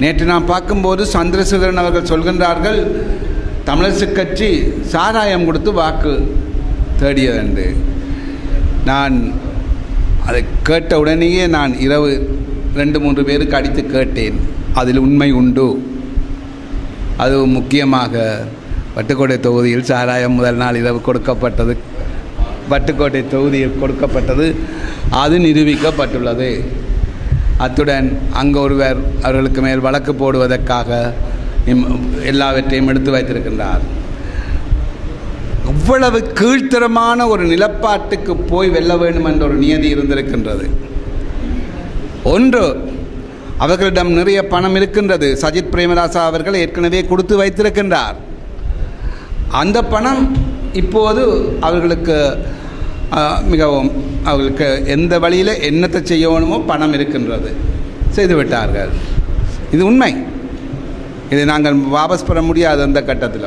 நேற்று நான் பார்க்கும்போது சந்திரசேகரன் அவர்கள் சொல்கின்றார்கள் தமிழரசு கட்சி சாராயம் கொடுத்து வாக்கு தேடியது நான் அதை கேட்ட உடனேயே நான் இரவு ரெண்டு மூன்று பேருக்கு அடித்து கேட்டேன். அதில் உண்மை உண்டு. அது முக்கியமாக வட்டுக்கோட்டை தொகுதியில் சாராயம் முதல் நாள் இரவு கொடுக்கப்பட்டது வட்டுக்கோட்டை தொகுதியில் கொடுக்கப்பட்டது அது நிரூபிக்கப்பட்டுள்ளது. அத்துடன் அங்கு ஒருவர் அவர்களுக்கு மேல் வழக்கு போடுவதற்காக எல்லாவற்றையும் எடுத்து வைத்திருக்கின்றார். இவ்வளவு கீழ்த்தரமான ஒரு நிலப்பாட்டுக்கு போய் வெல்ல வேண்டும் என்ற ஒரு நியதி இருந்திருக்கின்றது. ஒன்று அவர்களிடம் நிறைய பணம் இருக்கின்றது. சஜித் பிரேமதாசா அவர்கள் ஏற்கனவே கொடுத்து வைத்திருக்கின்றார். அந்த பணம் இப்போது அவர்களுக்கு மிகவும் அவர்களுக்கு எந்த வழியில் என்னத்தை செய்யணுமோ பணம் இருக்கின்றது. செய்து விட்டார்கள். இது உண்மை. இதை நாங்கள் வாபஸ் பெற முடியாது அந்த கட்டத்தில்